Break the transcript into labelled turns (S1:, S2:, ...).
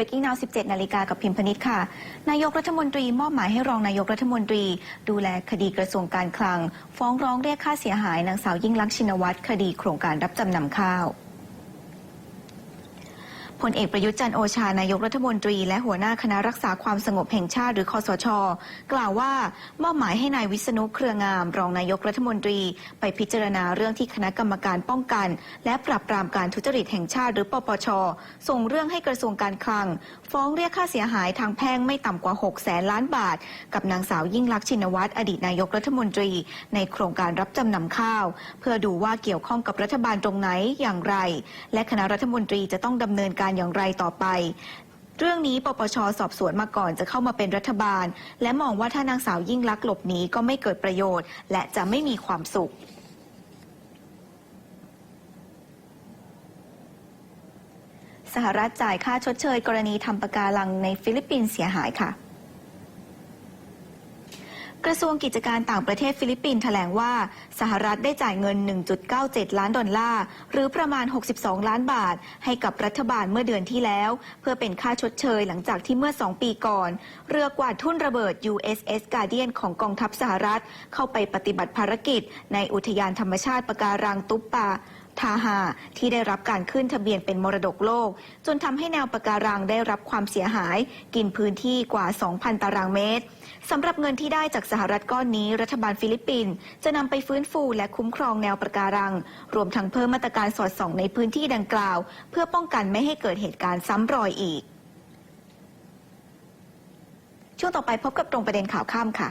S1: Breaking Now 17 นาฬิกากับพิมพนิษฐ์ค่ะ นายกรัฐมนตรีมอบหมายให้รองนายกรัฐมนตรี ดูแลคดีกระทรวงการคลัง ฟ้องร้องเรียกค่าเสียหายนางสาวยิ่งลักษณ์ชินวัตรคดีโครงการรับจำนำข้าว พลเอกประยุทธ์จันโอชานายกรัฐมนตรี และหัวหน้าคณะรักษาความสงบแห่งชาติหรือคอสช กล่าวว่ามอบหมายให้นายวิษณุเครืองาม รองนายกรัฐมนตรี ไปพิจารณาเรื่องที่คณะกรรมการป้องกัน และปราบปรามการทุจริตแห่งชาติหรือปปช ส่งเรื่องให้กระทรวงการคลัง ฟ้องเรียกค่าเสียหายทางแพ่งไม่ต่ำกว่า 6 แสนล้านบาท กับนางสาวยิ่งลักษณ์ชินวัตรอดีตนายกรัฐมนตรี ในโครงการรับจำนำข้าว เพื่อดูว่าเกี่ยวข้องกับรัฐบาลตรงไหนอย่างไร และคณะรัฐมนตรีจะต้องดำเนินการอย่างไรต่อไป เรื่องนี้ปปชสอบสวนมาก่อนจะเข้ามาเป็นรัฐบาล และมองว่าถ้านางสาวยิ่งลักษณ์หลบหนีก็ไม่เกิดประโยชน์ และจะไม่มีความสุขสหรัฐจ่ายค่าชดเชย กรณีทำปะการังในฟิลิปปินส์เสียหายค่ะ กระทรวงกิจการต่างประเทศฟิลิปปินส์แถลงว่า สหรัฐได้จ่ายเงิน 1.97 ล้านดอลลาร์ หรือประมาณ 62 ล้านบาท ให้กับรัฐบาลเมื่อเดือนที่แล้ว เพื่อเป็นค่าชดเชยหลังจากที่เมื่อ 2 ปีก่อน เรือกวาดทุ่นระเบิด USS Guardian ของกองทัพสหรัฐ เข้าไปปฏิบัติภารกิจ ในอุทยานธรรมชาติปะการังตุปปา ทาฮาที่ได้รับการขึ้นทะเบียนเป็นมรดกโลก จนทำให้แนวปะการังได้รับความเสียหาย กินพื้นที่กว่า 2,000 ตารางเมตรสำหรับเงินที่ได้จากสหรัฐก้อนนี้ รัฐบาลฟิลิปปินส์จะนำไปฟื้นฟูและคุ้มครองแนวปะการัง รวมทั้งเพิ่มมาตรการสอดส่องในพื้นที่ดังกล่าว เพื่อป้องกันไม่ให้เกิดเหตุการณ์ซ้ำรอยอีก ช่วงต่อไปพบกับตรงประเด็นข่าวข้ามค่ะ